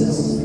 Jesus.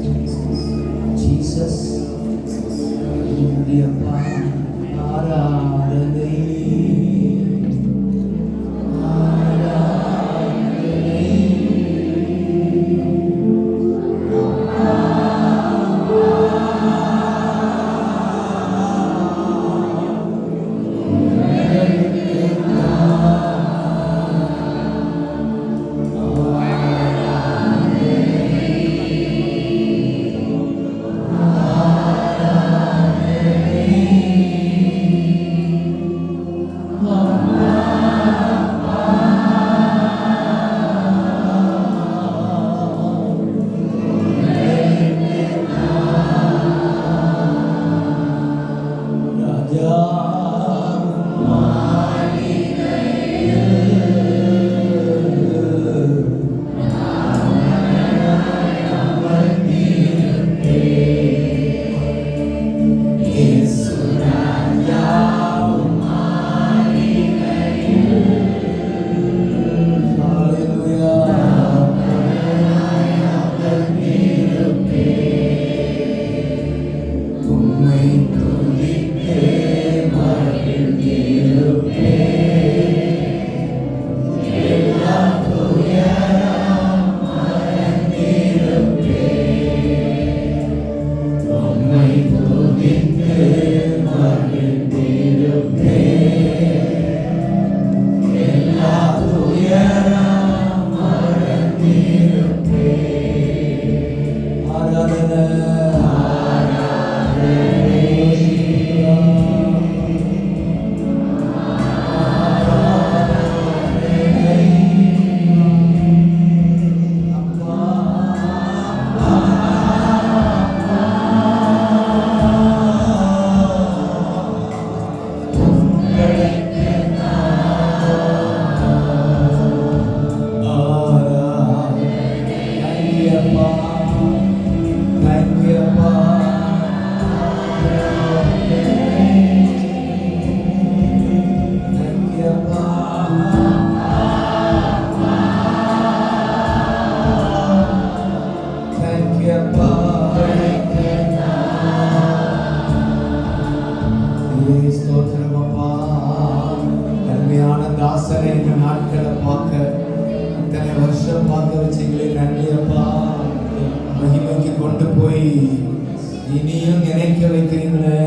இனியும் நினைக்க வைக்கிறீங்களே?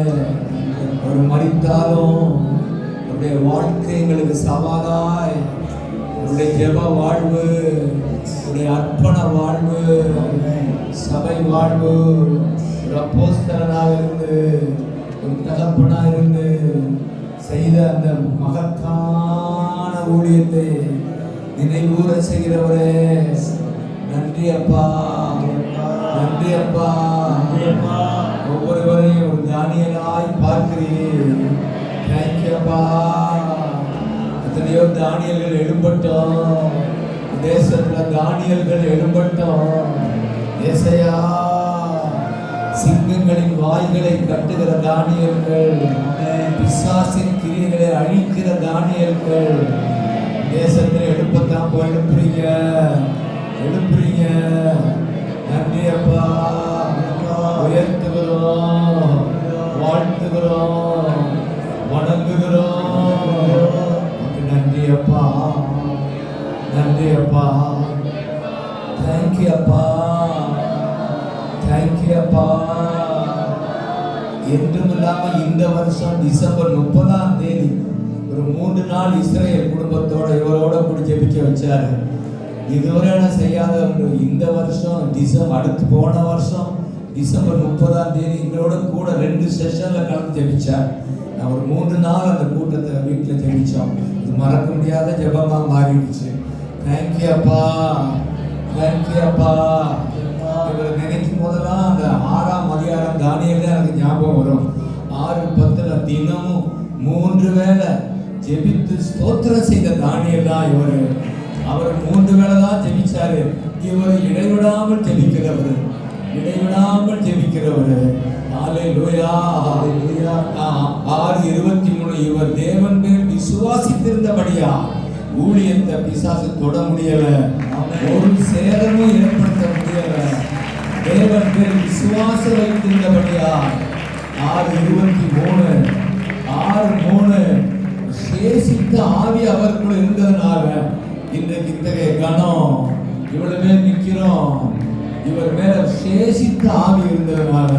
ஒரு மறித்தாலும் உடைய வாழ்க்கை எங்களுக்கு சவாலாய். உடைய ஜெப வாழ்வு உடைய அர்ப்பண வாழ்வு சபை வாழ்வு ஒரு அப்போஸ்தலனாக இருந்து ஒரு தகப்பனாக இருந்து செய்த அந்த மகத்தான ஊழியத்தை நினைவூர செய்கிறவரே. நன்றி அப்பா. அப்படியப்பா அப்பா ஒவ்வொருவரையும் ஒரு தானியலாய் பார்க்கிறீர் தேங்க்யூ எத்தனையோ தானியல்கள் எழும்பட்டோம். தேசத்துல தானியல்கள் எழும்பட்டோம். ஏசையா சிங்கங்களின் வாய்களை கட்டுகிற தானியல்கள் பிசாசின் கிரியைகளை அழிக்கிற தானியல்கள். தேசத்தில் எழுப்பத்தான் போய் எழுப்புறீங்க. எழுப்புறீங்க. நன்றி அப்பா உயர்த்துகிறோம். வாழ்த்துகிறோம். வணங்குகிறோம். நன்றி அப்பா நன்றி அப்பா தேங்க்யூ அப்பா தேங்க்யூ அப்பா என்றும் இல்லாம இந்த வருஷம் டிசம்பர் முப்பதாம் தேதி ஒரு மூன்று நாள் இஸ்ரேல் குடும்பத்தோட இவரோட கூட ஜெபிக்க வச்சாரு. இதுவரை நான் செய்யாத இந்த வருஷம் டிசம்பர் அடுத்து போன வருஷம் டிசம்பர் முப்பதாம் தேதி எங்களோட கூட ரெண்டு செஷன்ல கலந்து ஜெபிச்சார் நான் ஒரு மூன்று நாள் அந்த கூட்டத்தை வீட்டில் ஜெபிச்சோம். இது மறக்க முடியாத ஜெபமாக மாறிடுச்சு. தேங்க்யூ அப்பா. தேங்க்யூ அப்பா. இவரை நினைக்கும் போதெல்லாம் அந்த ஆறாம் அதிகாரம் தானியல் தான் எனக்கு ஞாபகம் வரும். ஆறு பத்துல தினமும் மூன்று வேளை ஜெபித்து ஸ்தோத்திரம் செய்த தானியல் தான் இவர். அவர் மூன்று வேளை தான் ஜெபிச்சாரு. இவர் இடைவிடாமல் ஜெபிக்கிறவர். இடைவிடாமல் ஜெபிக்கிறவர். ஹalleluya ஹalleluya ஆறு இருபத்தி மூணு இவர் தேவன் மேல் விசுவாசித்திருந்தபடியா ஊழியத்தை பிசாசு தொட முடியல. ஒரு சேதமும் ஏற்படுத்த முடியல. தேவன் பேர் விசுவாசம் வைத்திருந்தபடியா ஆறு இருபத்தி மூணு. ஆறு மூணு. சேசித்த ஆவி அவருக்குள் இருந்ததுனால இன்றைக்கு இத்தகைய கணம் இவ்வளவு மேல் நிக்கிறோம் இவர் மேல சேஷித்த ஆவி இருந்ததுனால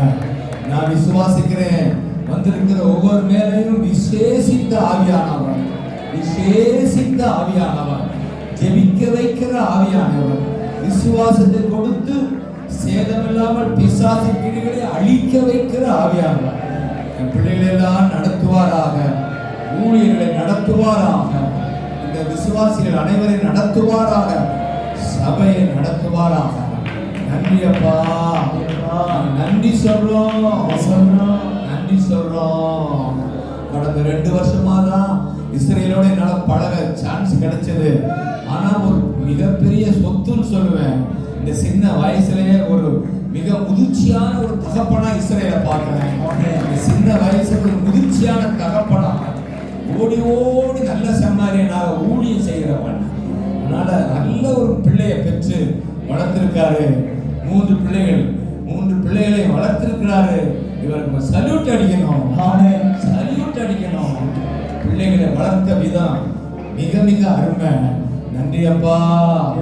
நான் விசுவாசிக்கிறேன். வந்திருக்கிற ஒவ்வொரு மேலையும் விசேஷித்த ஆவியானவர். விசேஷித்த ஆவியானவர். ஜெபிக்க வைக்கிற ஆவியானவர். விசுவாசத்தை கொடுத்து சேதமில்லாமல் பிசாசி பிடிகளை அழிக்க வைக்கிற ஆவியானவர். என் நடத்துவாராக. ஊழியர்களை நடத்துவாராக. இந்த விசுவாசிகள் அனைவரையும் நடத்துவாராக. சபையை நடத்துவாராக. நன்றி அப்பா. நன்றி சொல்றோம். சொல்றோம் நன்றி சொல்றோம். கடந்த ரெண்டு வருஷமா தான் இஸ்ரேலோட என்னால பழக சான்ஸ் கிடைச்சது. ஆனா ஒரு மிகப்பெரிய சொத்துன்னு சொல்லுவேன். இந்த சின்ன வயசுலயே ஒரு மிக முதிர்ச்சியான ஒரு தகப்பனா இஸ்ரேலை பார்க்கிறேன். இந்த சின்ன வயசுல ஒரு முதிர்ச்சியான தகப்பனா ஓடி ஓடி நல்ல சம்மாரியனாக ஊழியம் செய்கிறவன். அதனால நல்ல ஒரு பிள்ளையை பெற்று வளர்த்திருக்காரு மூன்று பிள்ளைகள். மூன்று பிள்ளைகளை வளர்த்திருக்கிறாரு. இவருக்கு சல்யூட் அடிக்கணும். சல்யூட் அடிக்கணும். பிள்ளைகளை வளர்த்த விதம் மிக மிக அருமை. நன்றி அப்பா.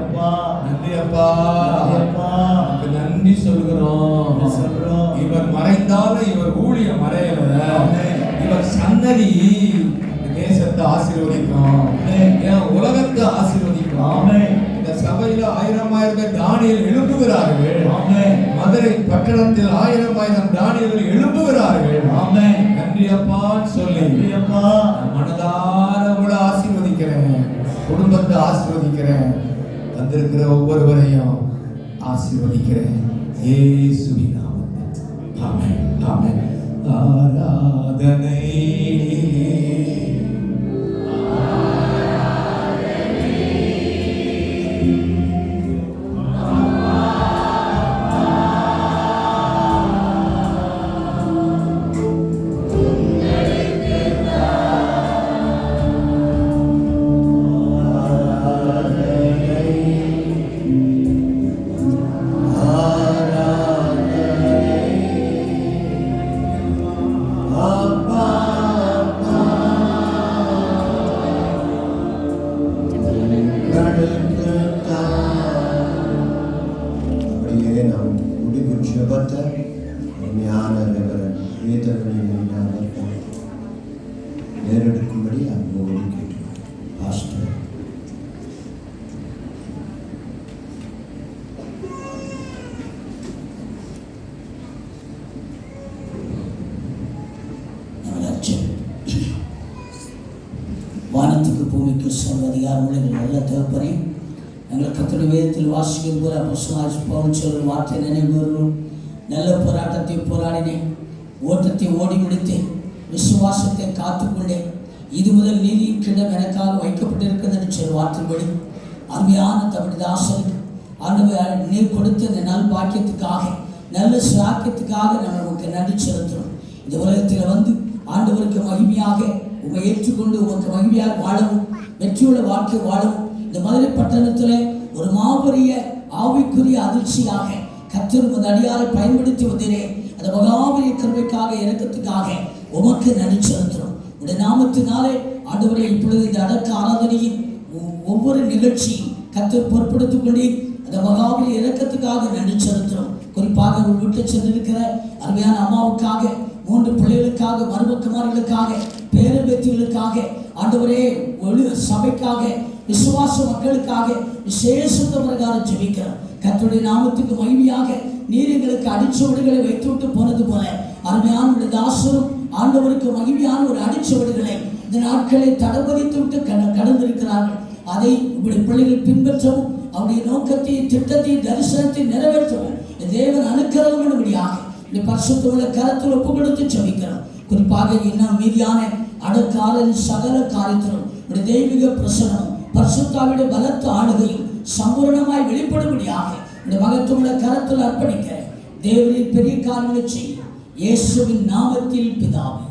நன்றி அப்பா. உனக்கு நன்றி சொல்கிறோம். சொல்றோம். இவர் மறைந்தாலும் இவர் ஊழியம் மறையல. இவர் சன்னதி தேசத்தை ஆசீர்வதிக்கும் ஏன்? உலகத்தை ஆசீர்வதிக்கும் இந்த சபையில ஆயிரம் ஆயிரம் தானியல் எழுப்புகிறார்கள். மதுரை பட்டணத்தில் ஆயிரம் ஆயிரம் தானியர்கள் எழுப்புகிறார்கள். நன்றி அப்பான்னு சொல்லி நான் மனதார உங்களை ஆசீர்வதிக்கிறேன். குடும்பத்தை ஆசீர்வதிக்கிறேன். வந்திருக்கிற ஒவ்வொருவரையும் ஆசீர்வதிக்கிறேன். இயேசுவின் நாமத்தில். ஆமென். ஆமென். ஆராதனை நாம் முடிவு ஜெபத்தை ஞான ரெவரன் வேதவழி ஞானத்தை நேரெடுக்கும்படி அன்போடு வானத்துக்கு பூமிக்கு சொல்ல அதிகாரமுள்ள நல்ல தகப்பனே எங்கள் கத்தோட வேதத்தில் வாசிக்கும் போது அப்போ பவுன் சொல்லும் வார்த்தை நினைவுறும் நல்ல போராட்டத்தை போராடினேன் ஓட்டத்தை ஓடி முடித்தேன் விசுவாசத்தை காத்துக்கொண்டேன் இது முதல் நீதியின் கிடம் எனக்காக வைக்கப்பட்டிருக்கிறது என்று சொல் வார்த்தைப்படி அருமையான தமிழ் தாசன் ஆண்டவர் நீர் கொடுத்த இந்த நல் பாக்கியத்துக்காக நல்ல சாக்கியத்துக்காக நம்ம உங்களுக்கு நன்றி செலுத்துகிறோம் இந்த உலகத்தில் வந்து ஆண்டவருக்கு மகிமையாக உங்களை ஏற்றுக்கொண்டு உங்களுக்கு மகிமையாக வாழவும் வெற்றியுள்ள வாழ்க்கை வாழவும் இந்த மதுரை பட்டணத்தில் ஒரு மாபெரிய ஆவிக்குரிய அதிர்ச்சியாக கத்தர் உமது அடியாரை பயன்படுத்தி வந்தீரே. அந்த மகாபெரிய கருமைக்காக இறக்கத்துக்காக உமக்கு நன்றி இந்த உடைய நாமத்தினாலே ஆண்டவரை இப்பொழுது இந்த அடக்க ஆராதனையின் ஒவ்வொரு நிகழ்ச்சியும் கத்தர் பொறுப்படுத்திக் கொண்டே அந்த மகாபலி இறக்கத்துக்காக நன்றி செலுத்துறோம் குறிப்பாக ஒரு விட்டு சென்றிருக்கிற அருமையான அம்மாவுக்காக மூன்று பிள்ளைகளுக்காக மருமக்குமார்களுக்காக பேரம்பேத்திகளுக்காக ஆண்டவரே ஒளி சபைக்காக விசுவாச மக்களுக்காக விசேஷத்த பிரகாரம் ஜெபிக்கிறோம். கத்துடைய நாமத்துக்கு மகிமையாக நீர் எங்களுக்கு அடிச்சுவடுகளை வைத்து விட்டு போனது போல அருமையான தாசரும் ஆண்டவருக்கு மகிமையான ஒரு அடிச்சுவடுகளை இந்த நாட்களை தடபதித்து விட்டு கட- கடந்திருக்கிறார்கள். அதை இப்படி பிள்ளைகள் பின்பற்றவும் அவருடைய நோக்கத்தையும் திட்டத்தையும் தரிசனத்தையும் நிறைவேற்றவும் இந்த தேவன் அனுக்கிரகம் இந்த பரிசுத்தோட கரத்தில் ஒப்பு கொடுத்து செபிக்கிறோம் குறிப்பாக இன்னும் மீதியான அடுக்காலின் சகல காரியத்திலும் இப்படி தெய்வீக பிரசனம் பரிசுத்தாவிட பலத்த ஆளுகையும் சம்பூர்ணமாய் வெளிப்படும்படியாக இந்த மகத்துவமுள்ள கரத்தில் அர்ப்பணிக்கிறேன் தேவனின் பெரிய காரியங்களை செய்யும். இயேசுவின் நாமத்தில் பிதாவே.